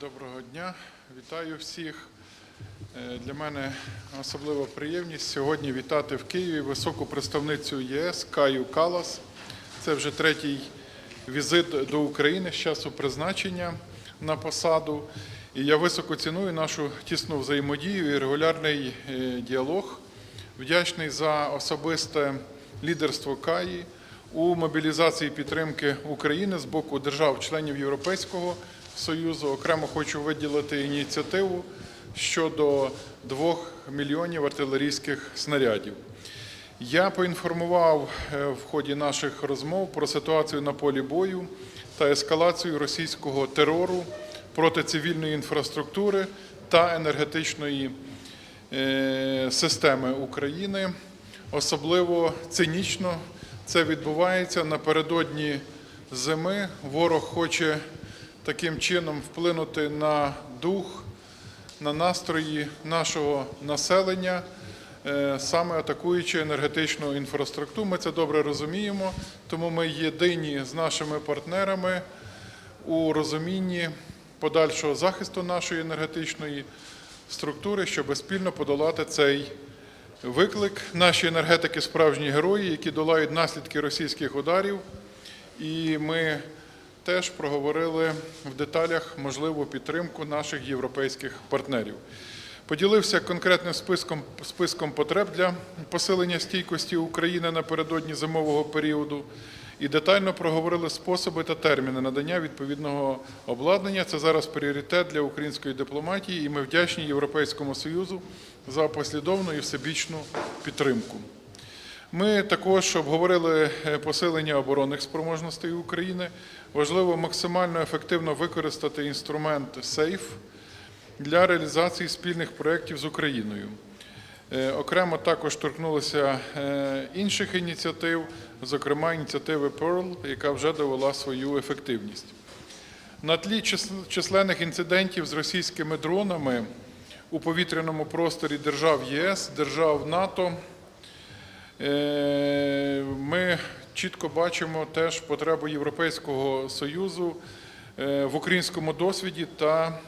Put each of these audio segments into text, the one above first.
Доброго дня, вітаю всіх. Е, Для мене особлива приємність сьогодні вітати в Києві високу представницю ЄС Каю Калас. Це вже третій візит до України з часу призначення на посаду. І я високо ціную нашу тісну взаємодію і регулярний е, діалог. Вдячний за особисте лідерство Каї у мобілізації підтримки України з боку держав-членів Європейського Союзу. Окремо хочу виділити ініціативу щодо 2 мільйонів артилерійських снарядів. Я поінформував е, в ході наших розмов про ситуацію на полі бою та ескалацію російського терору проти цивільної інфраструктури та енергетичної е, системи України. Особливо цинічно це відбувається напередодні зими. Ворог хоче таким чином вплинути на дух, на настрої нашого населення, е, саме атакуючи енергетичну інфраструктуру. Ми це добре розуміємо, тому ми єдині з нашими партнерами у розумінні подальшого захисту нашої енергетичної структури, щоб спільно подолати цей виклик. Наші енергетики справжні герої, які долають наслідки російських ударів. І ми теж проговорили в деталях можливу підтримку наших європейських партнерів. Поділився конкретним списком, списком потреб для посилення стійкості України напередодні зимового періоду і детально проговорили способи та терміни надання відповідного обладнання. Це зараз пріоритет для української дипломатії, і ми вдячні Європейському Союзу за послідовну і всебічну підтримку. Ми також обговорили е, посилення оборонних спроможностей України. Важливо максимально ефективно використати інструмент SAFE для реалізації спільних проєктів з Україною. Е, Окремо також торкнулися е, інших ініціатив, зокрема ініціативи Pearl, яка вже довела свою ефективність. На тлі численних інцидентів з російськими дронами у повітряному просторі держав ЄС, держав НАТО. Е, Ми чітко бачимо теж потребу Європейського Союзу е, в українському досвіді та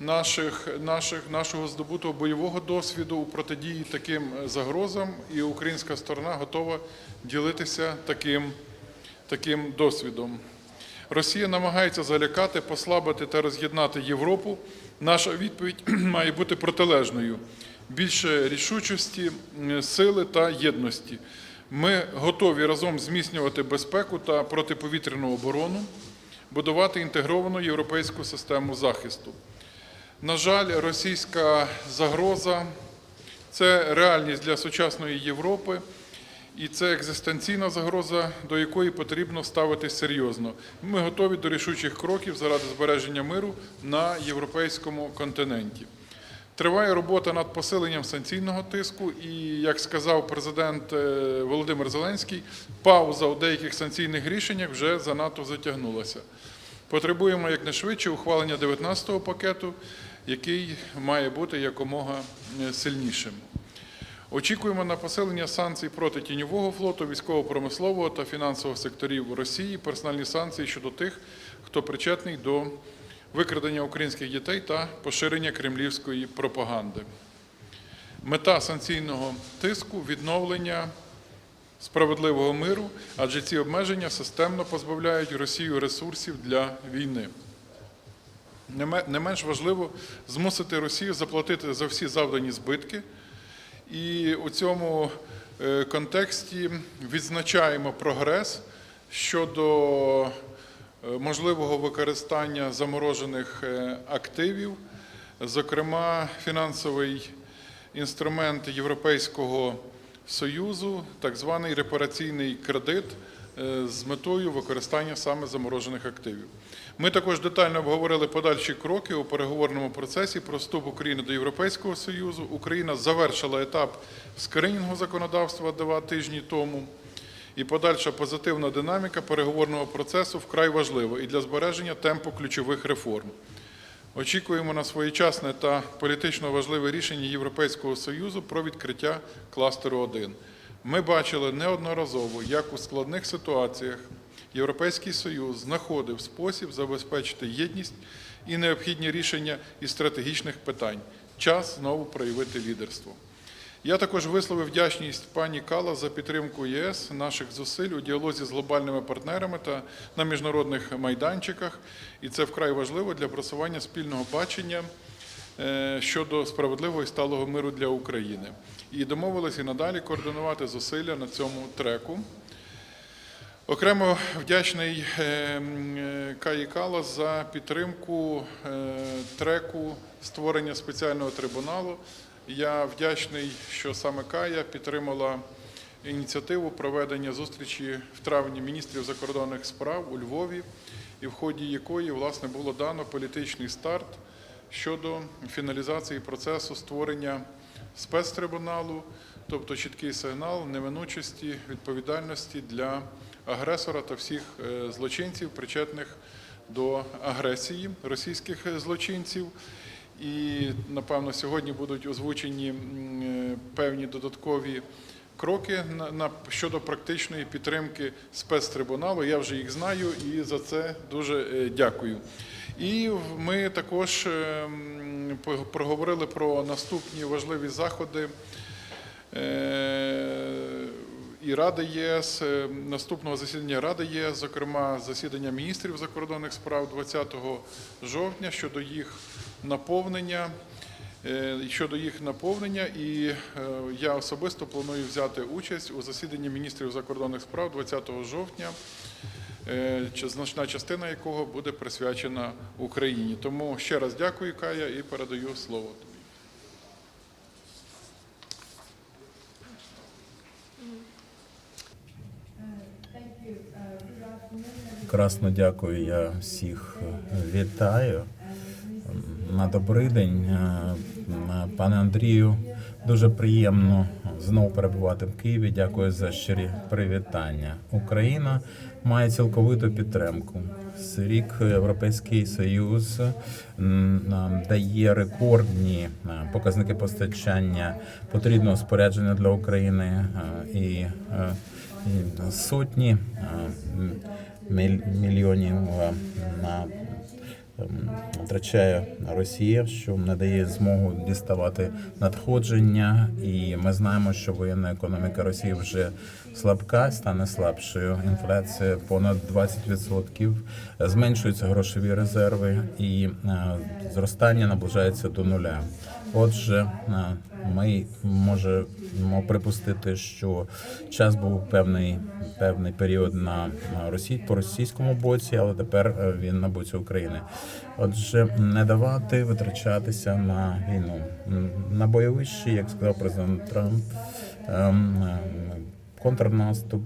наших, наших, нашого здобутого бойового досвіду у протидії таким загрозам, і українська сторона готова ділитися таким, таким досвідом. Росія намагається залякати, послабити та роз'єднати Європу. Наша відповідь має бути протилежною: більше рішучості, сили та єдності. Ми готові разом зміцнювати безпеку та протиповітряну оборону, будувати інтегровану європейську систему захисту. На жаль, російська загроза це реальність для сучасної Європи, і це екзистенційна загроза, до якої потрібно ставитись серйозно. Ми готові до рішучих кроків заради збереження миру на європейському континенті. Триває робота над посиленням санкційного тиску, і, як сказав президент е, Володимир Зеленський, пауза у деяких санкційних рішеннях вже занадто затягнулася. Потребуємо якнайшвидше ухвалення 19-го пакету, який має бути якомога е, сильнішим. Очікуємо на посилення санкцій проти тіньового флоту, військово-промислового та фінансового секторів Росії, персональні санкції щодо тих, хто причетний до викрадення українських дітей та поширення кремлівської пропаганди. Мета санкційного тиску відновлення справедливого миру, адже ці обмеження системно позбавляють Росію ресурсів для війни. Не менш важливо змусити Росію заплатити за всі завдані збитки. І у цьому е, контексті відзначаємо прогрес щодо можливого використання заморожених е, активів, зокрема фінансовий інструмент Європейського Союзу, так званий репараційний кредит е, з метою використання саме заморожених активів. Ми також детально обговорили подальші кроки у переговорному процесі про вступ України до Європейського Союзу. Україна завершила етап скринінгу законодавства два тижні тому. І подальша позитивна динаміка переговорного процесу вкрай важлива і для збереження темпу ключових реформ. Очікуємо на своєчасне та політично важливе рішення Європейського Союзу про відкриття кластеру 1. Ми бачили неодноразово, як у складних ситуаціях Європейський Союз знаходив спосіб забезпечити єдність і необхідні рішення із стратегічних питань. Час знову проявити лідерство. Я також висловив вдячність пані Кала за підтримку ЄС наших зусиль у діалозі з глобальними партнерами та на міжнародних майданчиках, і це вкрай важливо для просування спільного бачення е, щодо справедливого і сталого миру для України. І домовилися і надалі координувати зусилля на цьому треку. Окремо вдячний е, е, Каї Калас за підтримку треку створення спеціального трибуналу. Я вдячний, що саме Кая підтримала ініціативу проведення зустрічі в травні міністрів закордонних справ у Львові, і в ході якої власне було дано політичний старт щодо фіналізації процесу створення спецтрибуналу, тобто чіткий сигнал неминучості відповідальності для агресора та всіх е, злочинців, причетних до агресії російських е, злочинців. І напевно сьогодні будуть озвучені е, певні додаткові кроки щодо практичної підтримки спецтрибуналу. Я вже їх знаю і за це дуже е, дякую. І ми також е, проговорили про наступні важливі заходи. І Ради ЄС, наступного засідання Ради ЄС, зокрема засідання міністрів закордонних справ 20 жовтня щодо їх наповнення. е, Щодо їх наповнення, і е, я особисто планую взяти участь у засіданні міністрів закордонних справ 20 жовтня, е, значна частина якого буде присвячена Україні. Тому ще раз дякую, Кая, і передаю слово тобі. Красно дякую. Я всіх вітаю. На добрий день, е, пане Андрію. Дуже приємно знову перебувати в Києві. Дякую за щирі привітання. Україна має цілковиту підтримку. Рік Європейський Союз дає рекордні е, показники постачання потрібного спорядження для України е, і, е, сотні е, мільйонів е, на втрачає Росія, що надає змогу діставати надходження, і ми знаємо, що воєнна економіка Росії вже слабка, стане слабшою. Інфляція понад 20%, зменшуються грошові резерви, і е, зростання наближається до нуля. Отже, е, ми можемо припустити, що час був певний певний період на Росії по російському боці, але тепер е, він на боці України. Отже, не давати витрачатися на війну на бойовищі, як сказав президент Трамп, ем, е, контрнаступ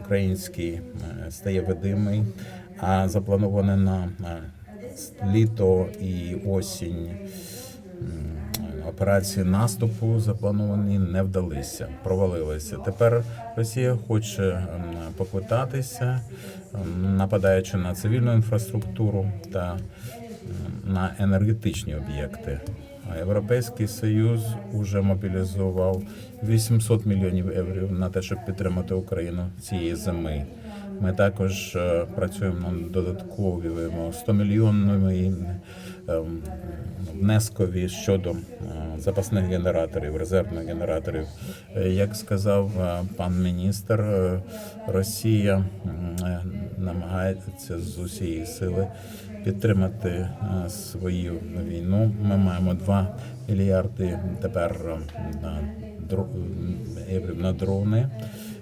український стає видимий, а заплановане на літо і осінь. Операції наступу заплановані не вдалися, провалилися. Тепер Росія хоче поквитатися, нападаючи на цивільну інфраструктуру та на енергетичні об'єкти. Європейський Союз уже мобілізував 800 мільйонів євро на те, щоб підтримати Україну цієї зими. Ми також е, працюємо над додатковими 100 мільйонними ем, внескові щодо е, запасних генераторів, резервних генераторів. Е, Як сказав е, пан міністр, е, Росія е, намагається з усієї сили підтримати е, свою війну. Ми маємо 2 мільярди тепер е, на дрони.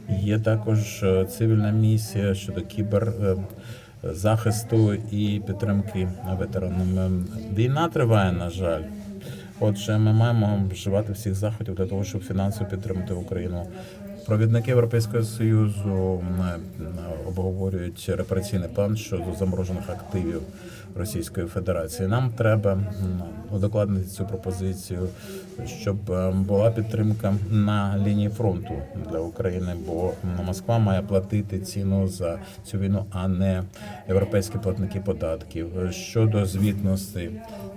Є також е, цивільна місія щодо кібер. е, і підтримки ветеранам. Війна триває, на жаль. Отже, ми маємо вживати всіх заходів для того, щоб фінансово підтримати Україну. Провідники Європейського союзу е, обговорюють репараційний план щодо заморожених активів Російської Федерації. Нам треба удокладнити цю пропозицію, щоб е, була підтримка на лінії фронту для України, бо Москва має платити ціну за цю війну, а не європейські платники податків. Щодо звітності,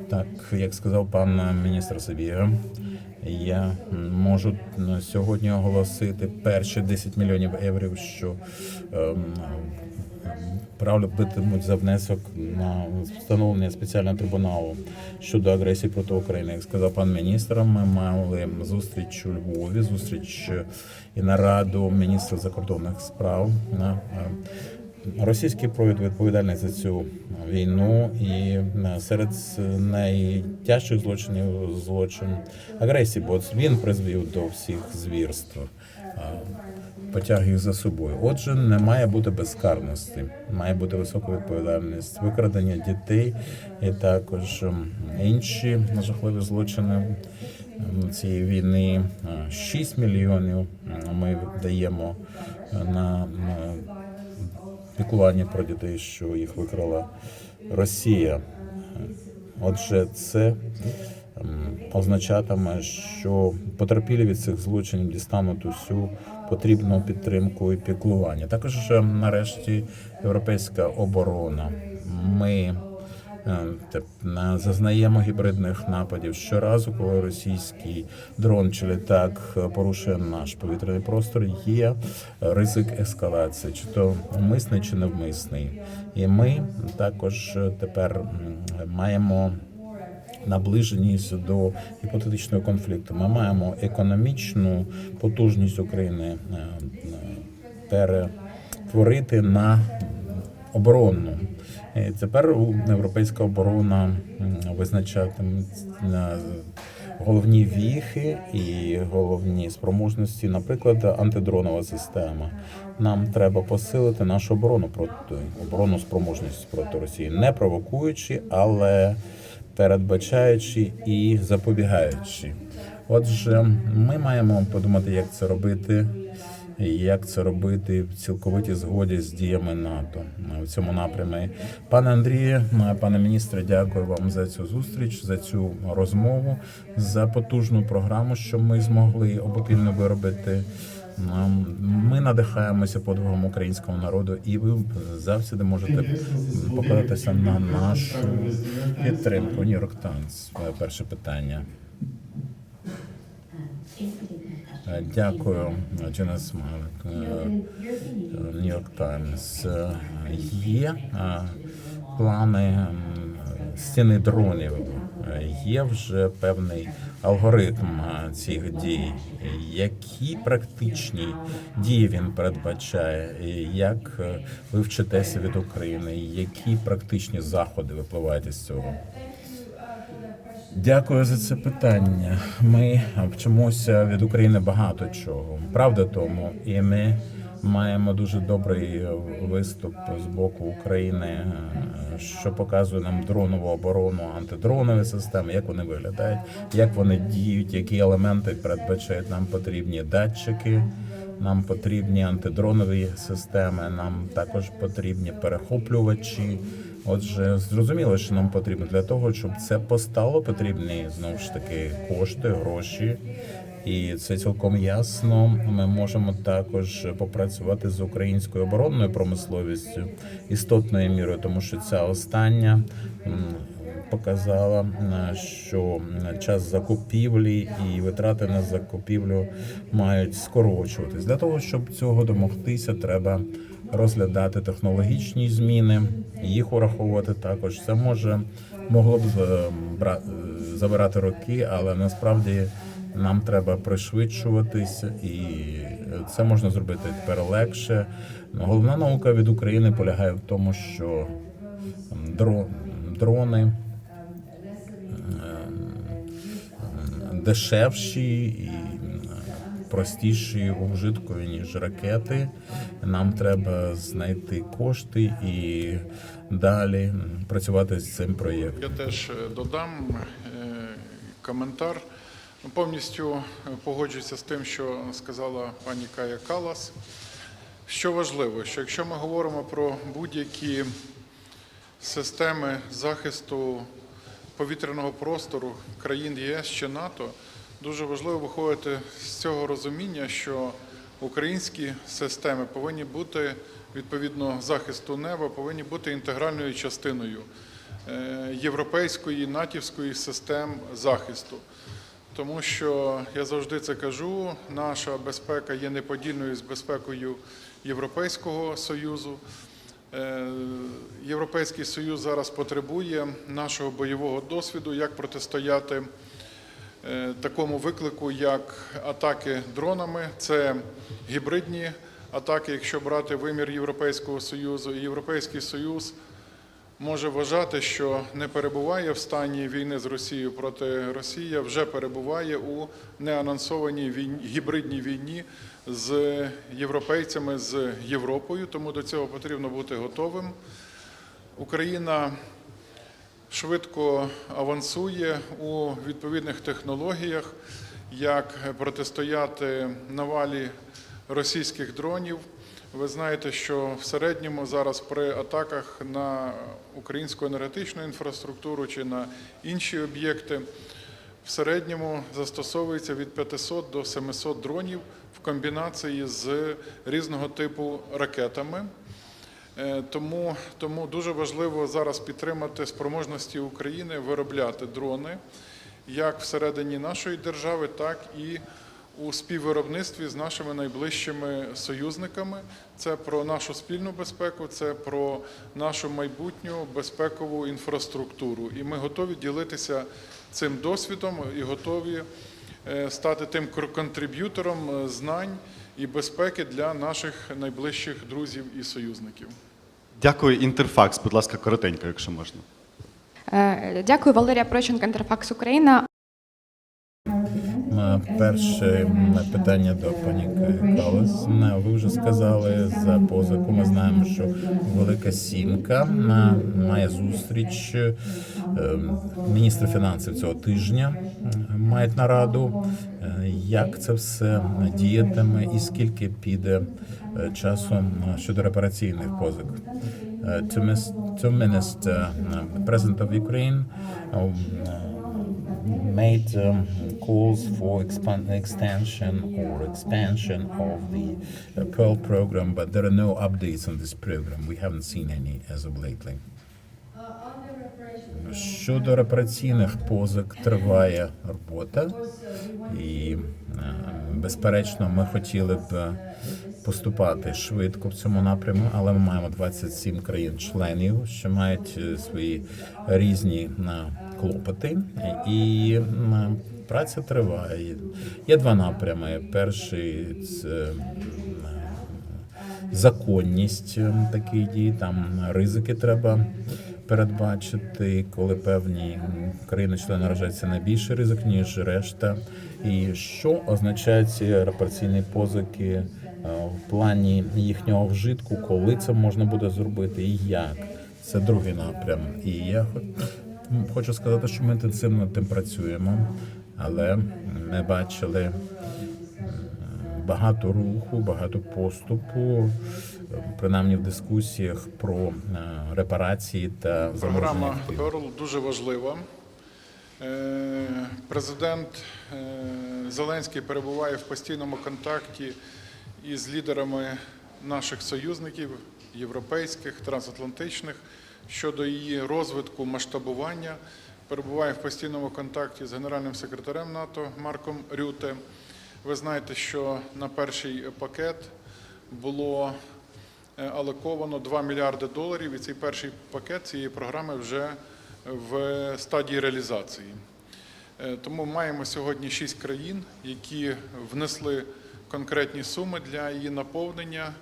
так як сказав пан міністр Сабіга, я можу сьогодні оголосити перші 10 мільйонів євро, що ем, правитимуть за внесок на встановлення спеціального трибуналу щодо агресії проти України. Як сказав пан міністр, ми мали зустріч у Львові, зустріч і нараду міністра закордонних справ. на, Російський провід відповідальний за цю війну, і е, серед найтяжчих злочинів злочин агресії, бо він призвів до всіх звірств, потяг їх за собою. Отже, не має бути безкарності, має бути висока відповідальність, викрадення дітей і також інші жахливі злочини цієї війни. Е, 6 мільйонів ми даємо е, на, піклування про дітей, що їх викрала Росія. Отже, це ем, означатиме, що потерпілі від цих злочинів дістануть усю потрібну підтримку і піклування. Також ем, нарешті європейська оборона. Ми зазнаємо гібридних нападів щоразу, коли російський дрон чи літак е, порушує наш повітряний простор, є ризик ескалації, чи то вмисний, чи невмисний. І ми також е, тепер маємо наближеність до гіпотетичного конфлікту. Ми маємо економічну потужність України е, е, перетворити на оборонну. І тепер європейська оборона визначатиме е, головні віхи і головні спроможності, наприклад, антидронова система. Нам треба посилити нашу оборону проти оборонну спроможність проти Росії, не провокуючи, але передбачаючи і запобігаючи. Отже, ми маємо подумати, як це робити, як це робити в цілковитій згоді з діями НАТО в цьому напрямі. Пане Андрію, пане міністре, дякую вам за цю зустріч, за цю розмову, за потужну програму, що ми змогли обопільно виробити. Ми надихаємося подвигом українського народу, і ви завжди можете покладатися на нашу підтримку. Нью-Йорк. Перше питання. Дякую, Джина Смайлик. Нью-Йорк Таймс. Є е, плани стіни дронів. Е, Є вже певний алгоритм е, цих дій. Які практичні дії він передбачає? Як ви вчитеся від України? Які практичні заходи випливають із цього? Дякую за це питання. Ми вчимося від України багато чого. Правда тому, і ми маємо дуже добрий виступ з боку України, е, що показує нам дронову оборону, антидронові системи, як вони виглядають, як вони діють, які елементи передбачають нам потрібні датчики. Нам потрібні антидронові системи, нам також потрібні перехоплювачі. Отже, зрозуміло, що нам потрібно для того, щоб це постало, потрібні знову ж таки кошти, гроші. І це цілком ясно. Ми можемо також попрацювати з українською оборонною промисловістю істотною мірою, тому що ця остання показала, е, що час закупівлі і витрати на закупівлю мають скорочуватись. Для того, щоб цього домогтися, треба розглядати технологічні зміни, їх ураховувати також. Це може могло б е, е, забирати роки, але насправді нам треба пришвидшуватись, і це можна зробити тепер легше. Головна наука від України полягає в тому, що дро- дрони дешевші і простіші у вжиткові, ніж ракети. Нам треба знайти кошти і далі працювати з цим проєктом. Я теж е, додам е, коментар. Повністю е, погоджуюся з тим, що сказала пані Кая Калас. Що важливо, що якщо ми говоримо про будь-які системи захисту повітряного простору країн ЄС чи НАТО, дуже важливо виходити з цього розуміння, що українські системи повинні бути відповідно захисту неба, повинні бути інтегральною частиною е, європейської натівської систем захисту. Тому що я завжди це кажу: наша безпека є неподільною з безпекою Європейського Союзу. Е, Європейський Союз зараз потребує нашого бойового досвіду, як протистояти такому виклику, як атаки дронами. Це гібридні атаки, якщо брати вимір Європейського Союзу. І Європейський Союз може вважати, що не перебуває в стані війни з Росією проти Росії, вже перебуває у неанонсованій війні, гібридній війні з європейцями, з Європою. Тому до цього потрібно бути готовим. Україна швидко авансує у відповідних технологіях, як протистояти навалі російських дронів. Ви знаєте, що в середньому зараз при атаках на українську енергетичну інфраструктуру чи на інші об'єкти в середньому застосовується від 500 до 700 дронів в комбінації з різного типу ракетами. Е, Тому, тому дуже важливо зараз підтримати спроможності України виробляти дрони як всередині нашої держави, так і у співвиробництві з нашими найближчими союзниками. Це про нашу спільну безпеку, це про нашу майбутню безпекову інфраструктуру. І ми готові ділитися цим досвідом і готові е, стати тим контриб'ютором е, знань і безпеки для наших найближчих друзів і союзників. Дякую, інтерфакс. Будь ласка, коротенько, якщо можна. Е, Дякую, Валерія Проченко, Інтерфакс Україна. Е, Перше питання до пані Калес. Е, Ви вже сказали за позику. Ми знаємо, що Велика Сімка е, має зустріч міністра фінансів цього тижня. Мають нараду. Як це все діятиме і скільки піде часу щодо репараційних позик? To uh, President of Ukraine, made um, calls for extension or expansion of the uh, Pearl program, but there are no updates on this program. We haven't seen any as of lately. Щодо репараційних позик триває робота, і е, безперечно, ми хотіли б е, поступати швидко в цьому напряму, але ми маємо 27 країн-членів, що мають е, свої різні клопоти, і праця триває. Є два напрями. Перший це законність таких дій, там ризики треба передбачити, коли певні країни-члени наражаються на більший ризик, ніж решта. І що означають ці репараційні позики е, в плані їхнього вжитку, коли це можна буде зробити і як. Це другий напрям. І я хочу сказати, що ми інтенсивно над тим працюємо, але ми бачили багато руху, багато поступу, принаймні в дискусіях про е, репарації та Програма. Перл дуже важлива. Е, Президент е, Зеленський перебуває в постійному контакті із лідерами наших союзників, європейських, трансатлантичних, щодо її розвитку, масштабування. Перебуває в постійному контакті з генеральним секретарем НАТО Марком Рюте. Ви знаєте, що на перший пакет було е, алоковано 2 мільярди доларів, і цей перший пакет цієї програми вже в стадії реалізації. Е, Тому маємо сьогодні шість країн, які внесли конкретні суми для її наповнення,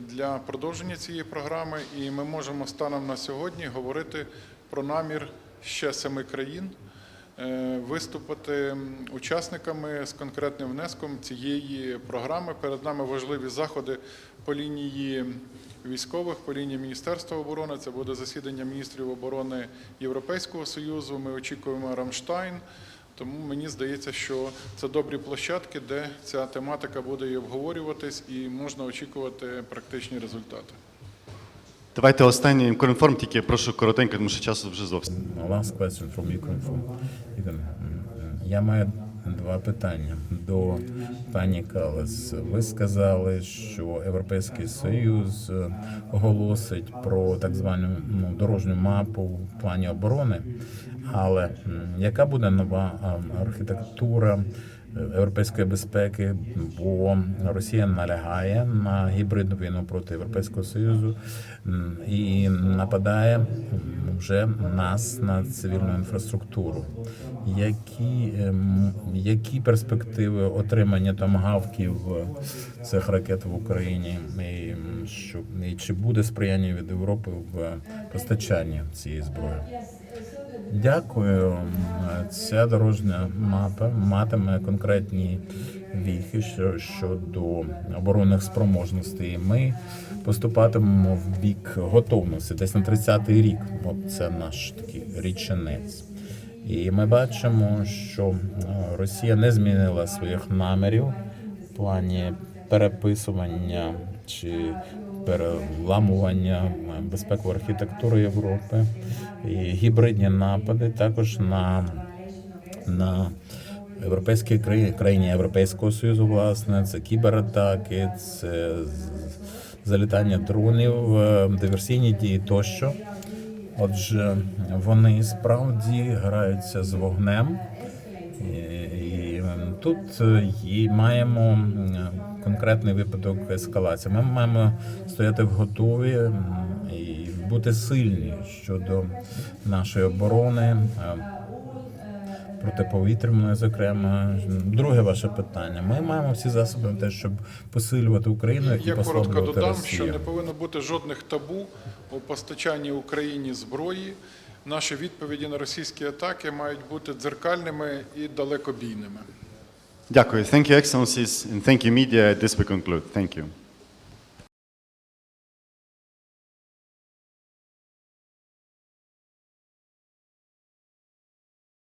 для продовження цієї програми, і ми можемо станом на сьогодні говорити про намір ще семи країн е, виступити учасниками з конкретним внеском цієї програми. Перед нами важливі заходи по лінії військових, по лінії Міністерства оборони. Це буде засідання міністрів оборони Європейського Союзу. Ми очікуємо Рамштайн. Тому мені здається, що це добрі площадки, де ця тематика буде і обговорюватись, і можна очікувати практичні результати. Давайте останній конформ, тільки прошу коротенько, тому що часу вже зовсім. Last question from Ukraine. Я маю два питання до пані Калес. Ви сказали, що Європейський Союз оголосить про так звану ну, дорожню мапу в плані оборони. Але яка буде нова архітектура європейської безпеки, бо Росія налягає на гібридну війну проти Європейського Союзу і нападає вже нас на цивільну інфраструктуру. Які, ем, які перспективи отримання томагавків е, цих ракет в Україні, і, що, і чи буде сприяння від Європи в постачанні цієї зброї? Дякую. Ця дорожня мапа матиме конкретні віхи щодо оборонних спроможностей. Ми поступатимемо в бік готовності десь на 30-й рік. От це наш такий річенець. І ми бачимо, що е, Росія не змінила своїх намірів в плані переписування чи переламування е, безпекової архітектури Європи і гібридні напади також на, на європейські країни, країні Європейського Союзу, власне, це кібератаки, це залітання дронів, е, диверсійні дії тощо. Отже, вони справді граються з вогнем. І, тут е, і маємо конкретний випадок ескалації. Ми маємо стояти в готові і бути сильні щодо нашої оборони. Протиповітряної, зокрема, друге ваше питання. Ми маємо всі засоби на те, щоб посилювати Україну і Я коротко додам, Росію. що не повинно бути жодних табу у постачанні Україні зброї. Наші відповіді на російські атаки мають бути дзеркальними і далекобійними. Дякую. Thank you, Excellencies, and thank you, media. At this we conclude. Thank you.